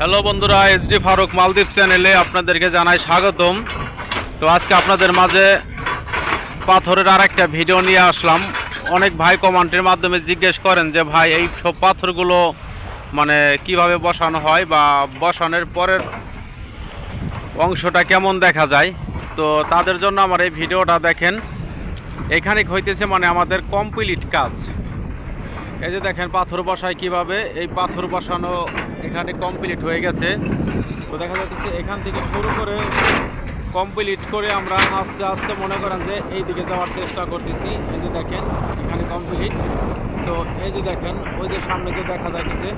Hello বন্ধুরা SD Faruk মালদ্বীপ চ্যানেলে আপনাদেরকে জানাই স্বাগতম। তো আজকে আপনাদের মাঝে পাথরের আর একটা ভিডিও নিয়ে আসলাম। অনেক ভাই কমেন্টের মাধ্যমে জিজ্ঞেস করেন যে, ভাই, এই সব পাথরগুলো মানে কীভাবে বসানো হয় বা বসানোর পরের অংশটা কেমন দেখা যায়? তো তাদের জন্য আমার এই ভিডিওটা দেখেন। এখানে হইতেছে মানে আমাদের কমপ্লিট কাজ। এই যে দেখেন পাথর বসায় কীভাবে, এই পাথর বসানো এখানে কমপ্লিট হয়ে গেছে। তো দেখা যাচ্ছে এখান থেকে শুরু করে কমপ্লিট করে আমরা আস্তে আস্তে মনে করেন যে এই দিকে যাওয়ার চেষ্টা করতেছি। এই যে দেখেন, এখানে কমপ্লিট তো এই যে দেখেন, ওই যে সামনে যে দেখা যাচ্ছে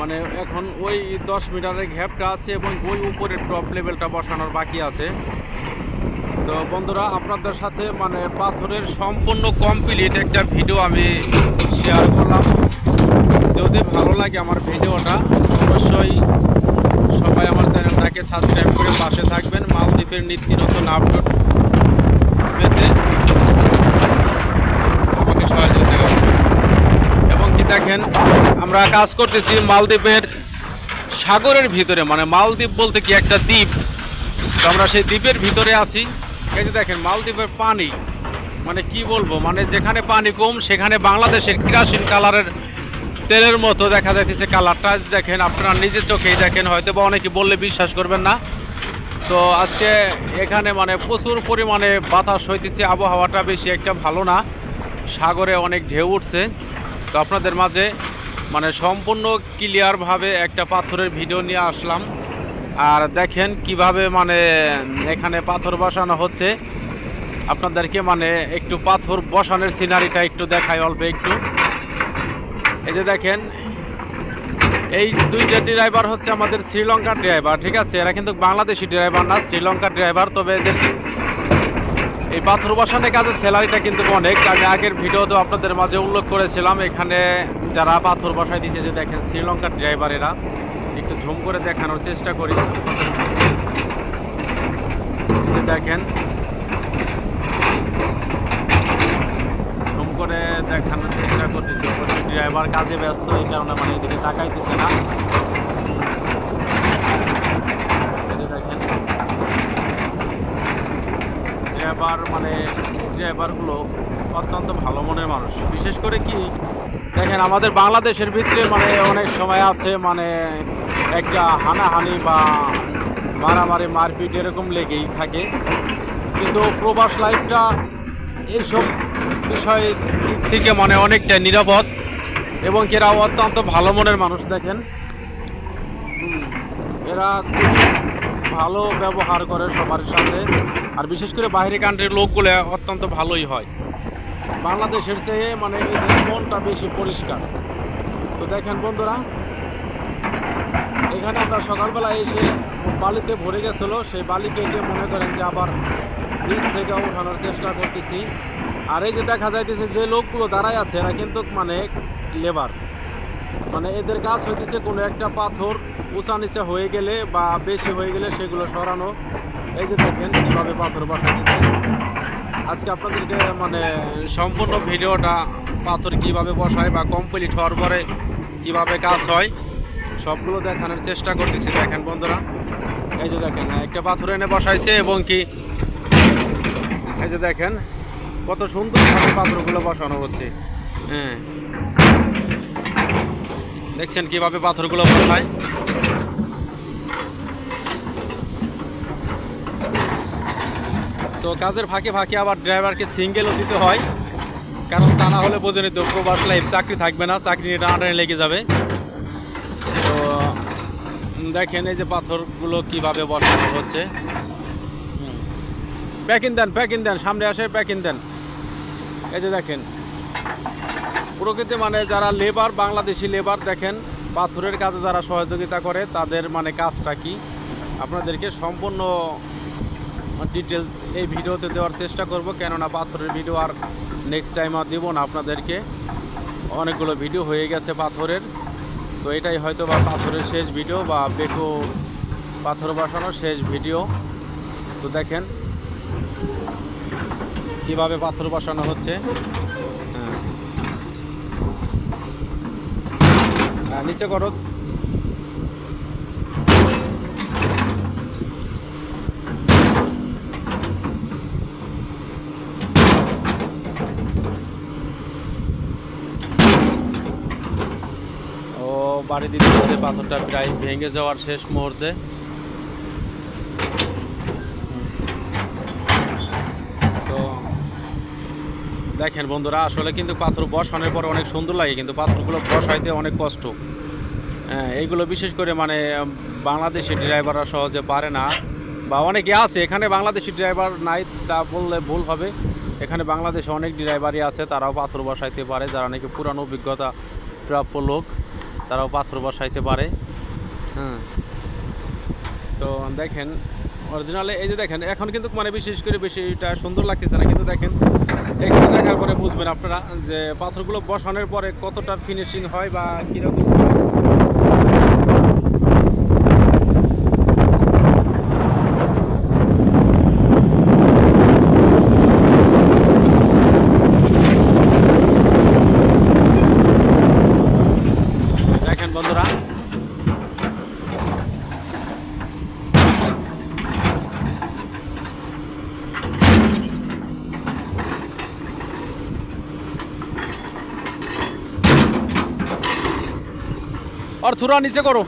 মানে এখন ওই দশ মিটারের ঘ্যাপটা আছে এবং ওই উপরের টপ লেভেলটা বসানোর বাকি আছে। তো বন্ধুরা, আপনাদের সাথে মানে পাথরের সম্পূর্ণ কমপ্লিট একটা ভিডিও আমি শেয়ার করলাম। যদি ভালো লাগে আমার ভিডিওটা, অবশ্যই সবাই আমার চ্যানেলটাকে সাবস্ক্রাইব করে পাশে থাকবেন। মালদ্বীপের নিত্য নতুন আপলোড পেতে আমাকে সহযোগিতা করবেন এবং কি দেখেন, আমরা কাজ করতেছি মালদ্বীপের সাগরের ভিতরে মানে মালদ্বীপ বলতে কি একটা দ্বীপ। তো আমরা সেই দ্বীপের ভিতরে আছি। এই যে দেখেন, মালদ্বীপের পানি মানে কি বলব মানে যেখানে পানি কম, সেখানে বাংলাদেশের কিরাসিন কালারের তেলের মতো দেখা যাইতেছে কালারটা। দেখেন, আপনারা নিজের চোখেই দেখেন হয়তো বা অনেকে বললে বিশ্বাস করবেন না। তো আজকে এখানে মানে প্রচুর পরিমাণে বাতাস হইতেছে, আবহাওয়াটা বেশি একটা ভালো না। সাগরে অনেক ঢেউ উঠছে। তো আপনাদের মাঝে মানে সম্পূর্ণ ক্লিয়ারভাবে একটা পাথরের ভিডিও নিয়ে আসলাম। আর দেখেন কীভাবে মানে এখানে পাথর বসানো হচ্ছে। আপনাদেরকে মানে একটু পাথর বসানোর সিনারিটা একটু দেখাই অল্প একটু। এই যে দেখেন, এই দুইটা ড্রাইভার হচ্ছে আমাদের শ্রীলঙ্কার ড্রাইভার ঠিক আছে? এরা কিন্তু বাংলাদেশি ড্রাইভার না, শ্রীলঙ্কার ড্রাইভার তবে এদের এই পাথর বসানোর কাজের স্যালারিটা কিন্তু অনেক। আমি আগের ভিডিওতে আপনাদের মাঝে উল্লেখ করেছিলাম, এখানে যারা পাথর বসায় দিচ্ছে যে দেখেন শ্রীলঙ্কার ড্রাইভার এরা। একটু ঝুম করে দেখানোর চেষ্টা করি। দেখেন। ঝুম করে দেখানোর চেষ্টা করতেছি। অবশ্যই ড্রাইভার কাজে ব্যস্ত, এই কারণে মানে এদিকে তাকাইতেছে না। দেখেন। ড্রাইভার মানে ড্রাইভারগুলো অত্যন্ত ভালো মনের মানুষ। বিশেষ করে কি, দেখেন আমাদের বাংলাদেশের ভিতরে মানে অনেক সময় আছে মানে একটা হানাহানি বা মারামারি, মারপিট এরকম লেগেই থাকে। কিন্তু প্রবাস লাইফটা এইসব বিষয় দিক থেকে মানে অনেকটা নিরাপদ এবং এরা অত্যন্ত ভালো মনের মানুষ, দেখেন। এরা ভালো ব্যবহার করে সবার সাথে। আর বিশেষ করে বাইরে কান্ট্রির লোকগুলো অত্যন্ত ভালোই হয়। বাংলাদেশের চেয়ে মানে এদের মনটা বেশি পরিষ্কার। তো দেখেন বন্ধুরা, এখানে আমরা সকালবেলা এসে বালিতে ভরে গেছিল, সেই বালি কেটে মনে করেন যে আবার ব্রিজ থেকে ওঠানোর চেষ্টা করতেছি। আর এই যে দেখা যাইতেছে যে লোকগুলো দাঁড়ায় আছে, এরা কিন্তু মানে লেবার। মানে এদের কাজ হইতেছে কোনো একটা পাথর উঁচা নিচে হয়ে গেলে বা বেশি হয়ে গেলে সেগুলো সরানো। এই যে দেখেন কীভাবে পাথর বসাইতেছে। আজকে আপনাদেরকে মানে সম্পূর্ণ ভিডিওটা পাথর কীভাবে বসায় বা কমপ্লিট হওয়ার পরে কীভাবে কাজ হয়, সবগুলো দেখানোর চেষ্টা করতেছি। দেখেন বন্ধুরা, এই যে দেখেন, একটা পাথর এনে বসাইছে এবং কি, এই যে দেখেন, কত সুন্দরভাবে পাথরগুলো বসানো হচ্ছে। হ্যাঁ। দেখছেন কীভাবে পাথরগুলো বসায়? তো কাজের ফাঁকে ফাঁকে আবার ড্রাইভারকে সিঙ্গেলও দিতে হয়। কারণ তা না হলে বোঝেনি দক্ষ লাইফ চাকরি থাকবে না, চাকরি নিয়ে টানাটানি লেগে যাবে। তো দেখেন এই যে পাথরগুলো কীভাবে বসানো হচ্ছে। প্যাকিং দেন প্যাকিং দেন, সামনে আসে প্যাকিং দেন। এই যে দেখেন। প্রকৃতি মানে যারা লেবার, বাংলাদেশি লেবার, দেখেন, পাথরের কাজে যারা সহযোগিতা করে, তাদের মানে কাজটা কি? আপনাদেরকে সম্পূর্ণ ডিটেলস এই ভিডিওতে দেওয়ার চেষ্টা করব কেননা পাথরের ভিডিও আর নেক্সট টাইম আর দিব না আপনাদেরকে। অনেকগুলো ভিডিও হয়ে গেছে পাথরের। তো এটাই হয়তো বা পাথরের শেষ ভিডিও বা বেকো পাথর বসানোর শেষ ভিডিও তো দেখেন কীভাবে পাথর বসানো হচ্ছে। হ্যাঁ। হ্যাঁ, নিচে করো। বাড়ি দিতে দিতে পাথরটা প্রায় ভেঙে যাওয়ার শেষ মুহূর্তে তো দেখেন বন্ধুরা, আসলে কিন্তু পাথর বসানোর পর অনেক সুন্দর লাগে, কিন্তু পাথরগুলো বসাইতে অনেক কষ্ট। হ্যাঁ এইগুলো বিশেষ করে মানে বাংলাদেশি ড্রাইভাররা সহজে পারে না, বা অনেকে আছে, এখানে বাংলাদেশি ড্রাইভার নাই তা বললে ভুল হবে। এখানে বাংলাদেশে অনেক ড্রাইভারই আছে, তারাও পাথর বসাইতে পারে, যারা নাকি পুরানো অভিজ্ঞতা প্রাপ্য লোক। তারাও পাথর বসাইতে পারে। হ্যাঁ। তো দেখেন অরিজিনালে এই যে দেখেন এখন কিন্তু মানে বিশেষ করে বেশি এটা সুন্দর লাগতেছে না কিন্তু দেখেন এখানে দেখার পরে বুঝবেন আপনারা যে পাথরগুলো বসানোর পরে কতটা ফিনিশিং হয় বা কীরকম দেখেন বন্ধুরা और थोड़ा नीचे करो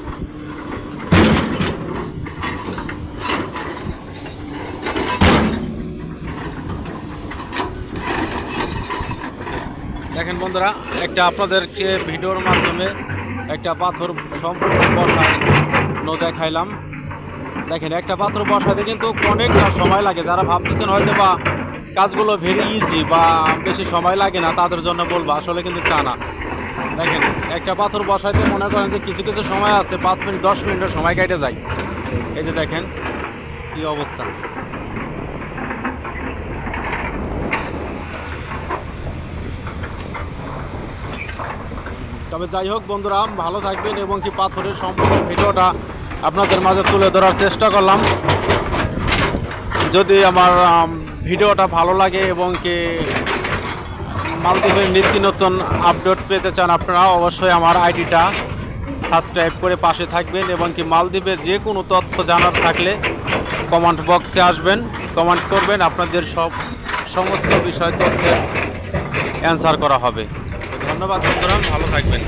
দেখেন বন্ধুরা একটা আপনাদেরকে ভিডিওর মাধ্যমে একটা পাথর সম্পূর্ণ বসানো দেখাইলাম দেখেন একটা পাথর বসাতে কিন্তু অনেকটা সময় লাগে যারা ভাবতেছেন হয়তো বা কাজগুলো ভেরি ইজি বা বেশি সময় লাগে না তাদের জন্য বলবো আসলে কিন্তু তা না দেখেন, একটা পাথর বসাইতে মনে করেন যে কিছু কিছু সময় আছে, পাঁচ মিনিট, দশ মিনিটের সময় কেটে যায়। এই যে দেখেন, কি অবস্থা। তবে যাই হোক বন্ধুরা, ভালো থাকবেন এবং কি পাথরের সম্পূর্ণ ভিডিওটা আপনাদের মাঝে তুলে ধরার চেষ্টা করলাম। যদি আমার ভিডিওটা ভালো লাগে এবং কি মালদ্বীপের নিত্য নতুন আপডেট পেতে চান আপনারা অবশ্যই আমার আইডিটা সাবস্ক্রাইব করে পাশে থাকবেন এবং কি মালদ্বীপের যে কোনো তথ্য জানার থাকলে কমেন্ট বক্সে আসবেন, কমেন্ট করবেন, আপনাদের সব সমস্ত বিষয় তথ্যের অ্যান্সার করা হবে। ধন্যবাদ সুতরাং ভালো থাকবেন।